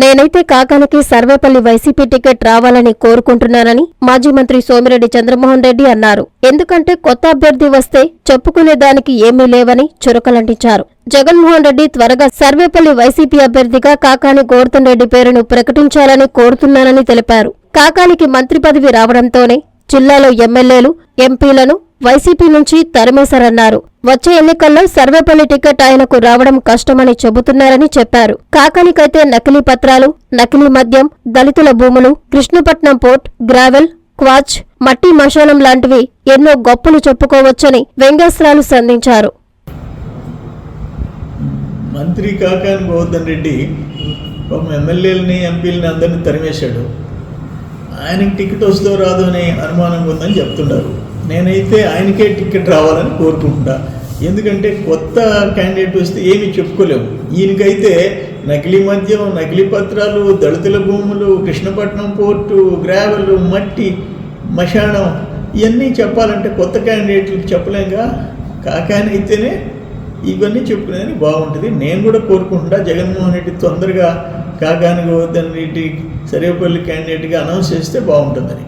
నేనైతే కాకానికి Sarvepalli YCP ticket రావాలని కోరుకుంటున్నానని మాజీ మంత్రి సోమిరెడ్డి చంద్రమోహన్ రెడ్డి అన్నారు. ఎందుకంటే కొత్త అభ్యర్థి వస్తే చెప్పుకునే దానికి ఏమీ లేవని చురకలంటించారు. జగన్మోహన్ రెడ్డి త్వరగా సర్వేపల్లి వైసీపీ అభ్యర్థిగా కాకాని గోవర్ధన్ రెడ్డి పేరును ప్రకటించాలని కోరుతున్నానని తెలిపారు. కాకానికి మంత్రి పదవి రావడంతోనే జిల్లాలో ఎమ్మెల్యేలు ఎంపీలను వైసీపీ నుంచి తరిమేశారన్నారు. వచ్చే ఎన్నికల్లో సర్వేపల్లి టికెట్ ఆయనకు రావడం కష్టమని చెబుతున్నారని చెప్పారు. కాకానికైతే నకిలీ పత్రాలు నకిలీ మద్యం దళితుల భూములు కృష్ణపట్నం పోర్ట్ గ్రావెల్ క్వాచ్ మట్టి మశానం లాంటివి ఎన్నో గొప్పలు చెప్పుకోవచ్చని వ్యంగ్యాస్త్రాలు సంధించారు. మంత్రి కాకాని గోవర్ధన్ రెడ్డి పాపం ఎమ్మెల్యేలని ఎంపీలని అందరినీ తరిమేశాడు. ఆయనకి టికెట్ వస్తుందో రాదో అనే అనుమానం ఉందని చెప్తున్నారు నేనైతే ఆయనకే టికెట్ రావాలని కోరుకుంటున్నా. ఎందుకంటే కొత్త క్యాండిడేట్ వస్తే ఏమీ చెప్పుకోలేము. ఈయనకైతే నకిలీ మద్యం నకిలీ పత్రాలు దళితుల భూములు కృష్ణపట్నం పోర్టు గ్రావెలు మట్టి మశానం ఇవన్నీ చెప్పాలంటే కొత్త క్యాండిడేట్లకు చెప్పలేంగా. కాకానైతేనే అయితేనే ఇవన్నీ చెప్పుకునేది బాగుంటుంది. నేను కూడా కోరుకుంటున్నా జగన్మోహన్ రెడ్డి తొందరగా కాకాని గోవర్ధన్ రెడ్డి సర్వేపల్లి క్యాండిడేట్గా అనౌన్స్ చేస్తే బాగుంటుందని.